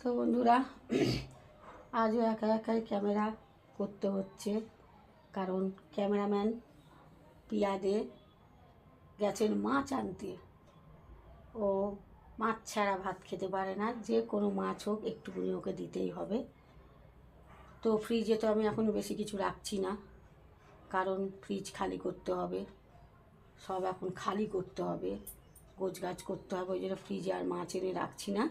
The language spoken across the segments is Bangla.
তো বন্ধুরা, আজও একা একাই ক্যামেরা করতে হচ্ছে। কারণ ক্যামেরাম্যান পিয়াদে গেছেন মাছ আনতে। ও মাছ ছাড়া ভাত খেতে পারে না, যে কোনো মাছ হোক, একটুকুনি ওকে দিতেই হবে। তো ফ্রিজে তো আমি এখন বেশি কিছু রাখছি না, কারণ ফ্রিজ খালি করতে হবে। সব এখন খালি করতে হবে গোছ গাছ করতে হবে, ওই জন্য ফ্রিজে আর মাছ এনে রাখছি না।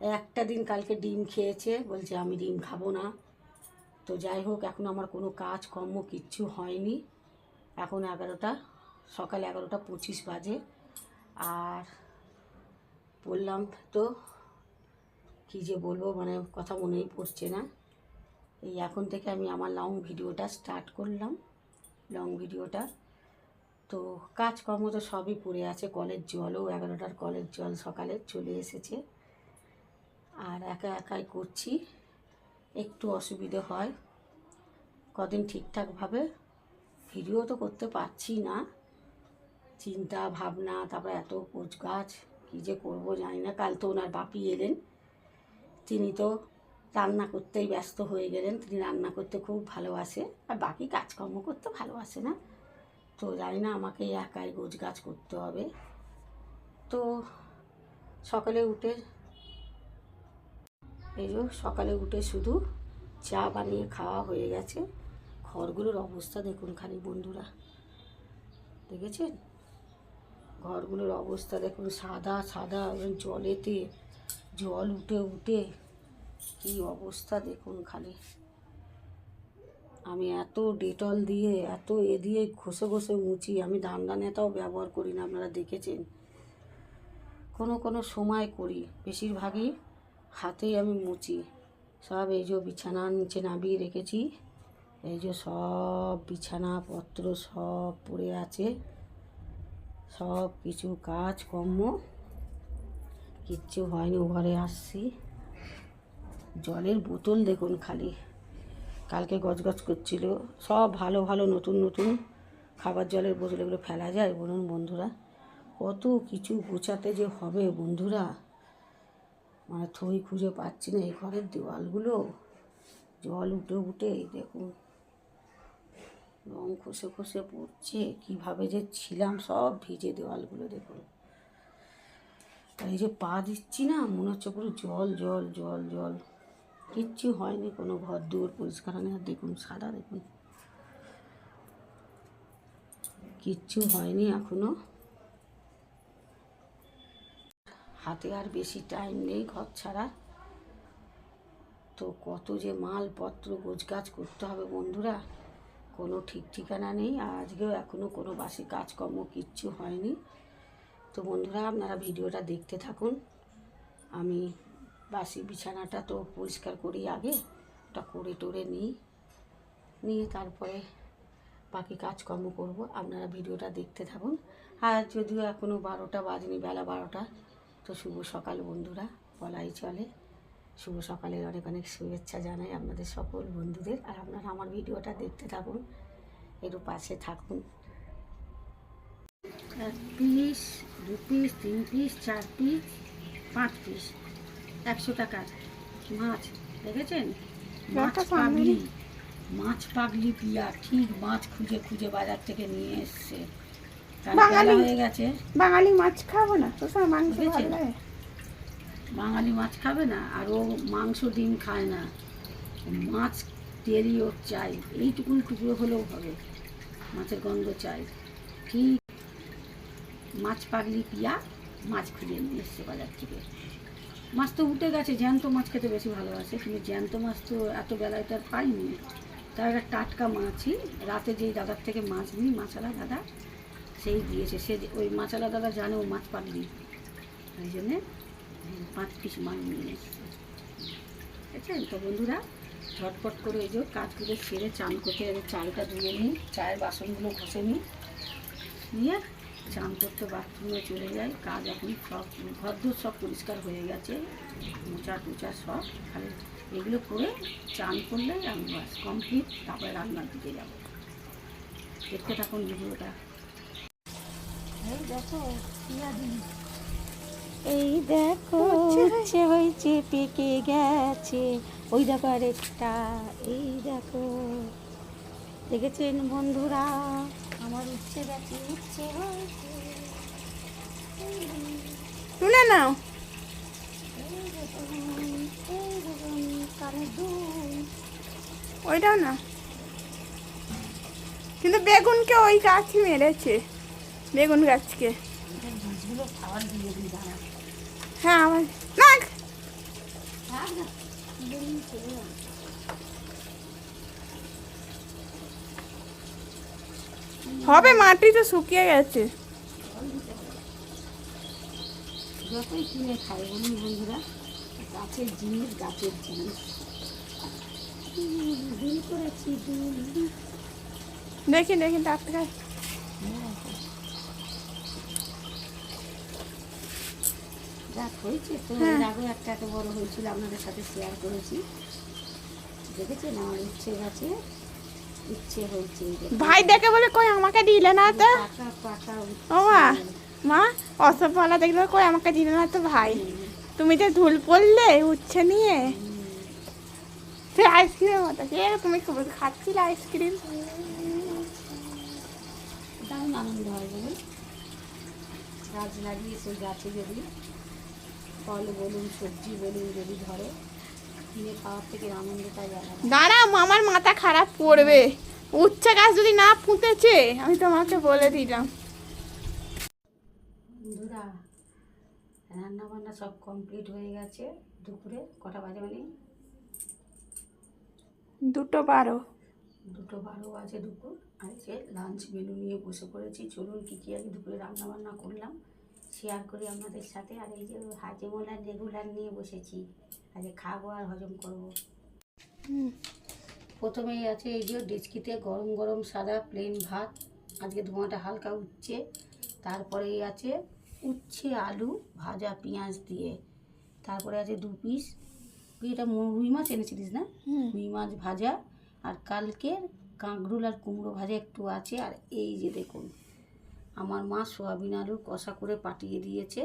একটা দিন কালকে ডিম খেয়েছে, বলছে আমি ডিম খাব না। তো যাই হোক, এখন আমার কোনো কাজ কর্ম কিচ্ছু হয়নি। এখন এগারোটা, সকাল এগারোটা পঁচিশ বাজে। আর বললাম তো, কী যে বলব মানে কথা মনেই পড়ছে না। এই এখন থেকে আমি আমার লং ভিডিওটা স্টার্ট করলাম। লং ভিডিওটা তো কাজকর্ম তো সবই পড়ে আছে, কলের জলও, এগারোটার কলের জল সকালে চলে এসেছে। আর একা একাই করছি। একটু অসুবিধে হয়। কদিন ঠিকঠাকভাবে ভিডিও তো করতে পারছি না। চিন্তা, ভাবনা, তারপর এত গাছ কী যে করব জানি না। কাল তো ওনার বাপি এলেন। তিনি তো রান্না করতেই ব্যস্ত হয়ে গেলেন। তিনি রান্না করতে খুব ভালোবাসে। আর বাকি কাজকর্ম করতে ভালোবাসে না। তো জানি না, আমাকে একাই গোছ গাছ করতে হবে। তো সকালে উঠে এই যে সকালে উঠে শুধু চা বানিয়ে খাওয়া হয়ে গেছে। ঘরগুলোর অবস্থা দেখুন খালি বন্ধুরা। দেখেছেন? ঘরগুলোর অবস্থা দেখুন সাদা সাদা জলেতে, জল উঠে উঠে। কি অবস্থা দেখুন খালি। আমি এত ডেটল দিয়ে, এত এ দিয়ে ঘষে ঘষে মুছি, আমি দান্ডা নেতাও ব্যবহার করি না, আপনারা দেখেছেন? কোনো কোনো সময় করি। বেশিরভাগই হাতেই আমি মুছি সব এই যে বিছানার নিচে নামিয়ে রেখেছি। এই যে সব বিছানাপত্র সব পড়ে আছে। সব কিছু কাজ কর্ম কিচ্ছু হয়নি, ঘরে আসছি। জলের বোতল দেখুন খালি। কালকে গজগজ করছিল। সব ভালো ভালো, নতুন নতুন খাবার জলের বোতল এগুলো ফেলা যায় বলুন বন্ধুরা। কত কিছু গোছাতে যে হবে বন্ধুরা। মানে থই খুঁজে পাচ্ছি না, এই ঘরের দেওয়ালগুলো। জল উঠে উঠে দেখুন। রং খসে খসে পড়ছে, কীভাবে যে ছিলাম, সব ভিজে দেওয়ালগুলো দেখুন। আর এই যে পা দিচ্ছি না, মনে হচ্ছে পুরো জল জল জল জল। কিচ্ছু হয়নি, কোনো ঘর দুয়ার পরিষ্কার হয়নি, আর দেখুন সাদা দেখুন। কিচ্ছু হয়নি এখনও। হাতে আর বেশি টাইম নেই ঘর ছাড়া। তো কত যে মালপত্র গোছগাছ করতে হবে বন্ধুরা, কোনো ঠিক ঠিকানা নেই। আর আজকেও এখনও কোনো বাসি কাজকর্ম কিচ্ছু হয়নি। তো বন্ধুরা, আপনারা ভিডিওটা দেখতে থাকুন। আমি বাসি বিছানাটা তো পরিষ্কার করি আগে, ওটা করে টোরে নিই। নিয়ে তারপরে বাকি কাজকর্ম করব। আপনারা ভিডিওটা দেখতে থাকুন। আর যদিও এখনও বারোটা বাজনি, বেলা বারোটা তো শুভ সকাল বন্ধুরা বলাই চলে। শুভ সকালের অনেক অনেক শুভেচ্ছা জানাই আপনাদের সকল বন্ধুদের। আর আপনারা আমার ভিডিওটা দেখতে থাকুন একটু পাশে থাকুন। এক পিস দু পিস তিন পিস চার পিস পাঁচ পিস। একশো টাকার মাছ দেখেছেন? মাছ পাগলি মাছ পাগলি পিয়া ঠিক মাছ খুঁজে খুঁজে বাজার থেকে নিয়ে এসছে। বাঙালি- হয়ে গেছে। বাঙালি মাছ খাব না তো স্যার মাংস ভালো লাগে? বাঙালি মাছ খাবে না আর ও মাংস ডিম খায় না। মাছ তেলি ওর চাই এইটুকুন টুকরো হলেও হবে মাছের গন্ধ চাই। ঠিক মাছ পাগলি পিয়া মাছ খুঁজে নিয়ে এসছে বাজার থেকে। মাছ তো উঠে গেছে জ্যান্ত মাছ খেতে বেশি ভালোবাসে কিন্তু জ্যান্ত মাছ তো এত বেলায় তো আর পাইনি। তার একটা টাটকা মাছই রাতে যেই দাদার থেকে মাছ নিই মাছালা দাদা সেই দিয়েছে। সে ওই মাছালা দাদা জানে ও মাছ পাগলি ওই জন্যে পাঁচ পিস মাছ নিয়ে এসছে। বুঝছেন তো বন্ধুরা? ঝটপট করে এই যে কাজগুলো সেরে চান করতে চালটা ধুয়ে নিই, চায়ের বাসনগুলো ঘষে নিই। নিয়ে চান করতে বাথরুমে চলে যাই। কাজ এখন সব ঘরদোর সব পরিষ্কার হয়ে গেছে। মোচা টোচা সব। খালি এগুলো করে চান করলে আমি বাস কমপ্লিট তারপরে রান্নার দিকে যাব। দেখতে থাকুন ভিডিওটা। এই দেখো পিঁয়াজি এই দেখো উচ্ছে হয়েছে পেকে গেছে। ওই দেখো আরেকটা এই দেখো। দেখেছেন বন্ধুরা? আমার উচ্ছে গেছে উচ্ছে হয়েছে। তুলে নাও। ওইটাও না কিন্তু বেগুনকে ওই গাছই মেরেছে। বেগুন গাছকে। হ্যাঁ আমার না। হবে মাটি তো শুকিয়ে গেছে। যতই কিনে খাই বলুন বন্ধুরা গাছের জিনিস গাছের জিনিস। করেছি দেখি দেখি ডাক্তার যাক হয়েছে তো হ্যাঁ। এর আগেও একটা এত বড় হয়েছিল আপনাদের সাথে শেয়ার করেছি। দেখেছেন? আমার ইচ্ছে গাছে ইচ্ছে হয়েছে ভাই দেখে বলে কই আমাকে দিলে না তো। ও মা মা অসফলা দেখলে কই আমাকে দিলে না তো ভাই? তুমি যে ধুল পড়লে উচ্ছে নিয়ে। সে আইসক্রিমের মতো। কে তুমি খুব খাচ্ছিলে আইসক্রিম দারুণ আনন্দ হয় বলুন গাছ লাগিয়ে সেই গাছে যদি। ফল বলুন সবজি বলুন যদি ধরে কিনে খাওয়ার থেকে আনন্দটা আলাদা। দাঁড়াও আমার মাথা খারাপ পড়বে উচ্ছে গাছ যদি না ফুটেছে আমি তোমাকে বলে দিলাম। বন্ধুরা রান্না বান্না সব কমপ্লিট হয়ে গেছে দুপুরে কটা বাজে মানে? দুটো বারো। দুটো বারো বাজে দুপুর। আর যে লাঞ্চ মেনু নিয়ে বসে পড়েছি। চলুন কী কী আগে দুপুরে রান্না বান্না করলাম। শেয়ার করি আপনাদের সাথে। আর এই যে হাজেমোলার রেগুলার নিয়ে বসেছি। আজকে খাব আর হজম করব। প্রথমেই আছে এই যে ডেচকিতে গরম গরম সাদা প্লেন ভাত। আজকে ধোঁয়াটা হালকা উঠছে তারপরেই আছে উচ্ছে আলু ভাজা পেঁয়াজ দিয়ে। তারপরে আছে দু পিস তুই এটা রুই মাছ এনেছিলিস না? রুই মাছ ভাজা। আর কালকের কাঁকরুল আর কুমড়ো ভাজা একটু আছে। আর এই যে দেখুন। আমার মা সোয়াবিন আলুর কষা করে পাঠিয়ে দিয়েছে।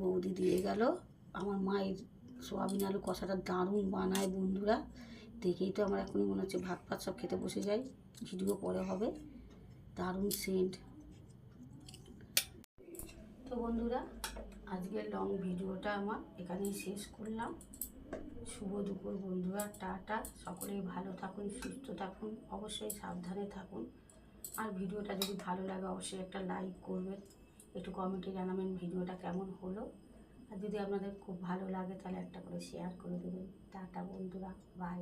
বৌদি দিয়ে গেল। আমার মায়ের সোয়াবিন আলু কষাটা দারুণ বানায় বন্ধুরা। দেখেই তো আমার এখনই মনে হচ্ছে ভাত ফাত সব খেতে বসে যাই। ভিডিও পরে হবে। দারুণ সেন্ট। তো বন্ধুরা, আজকের লং ভিডিওটা আমার এখানেই শেষ করলাম। শুভ দুপুর বন্ধুরা, টাটা। সকলেই ভালো থাকুন, সুস্থ থাকুন, অবশ্যই সাবধানে থাকুন। আর ভিডিওটা যদি ভালো লাগে, অবশ্যই একটা লাইক করবেন। একটু কমেন্টে জানাবেন ভিডিওটা কেমন হলো। আর যদি আপনাদের খুব ভালো লাগে, তাহলে একটা করে শেয়ার করে দেবেন। টাটা বন্ধুরা বাই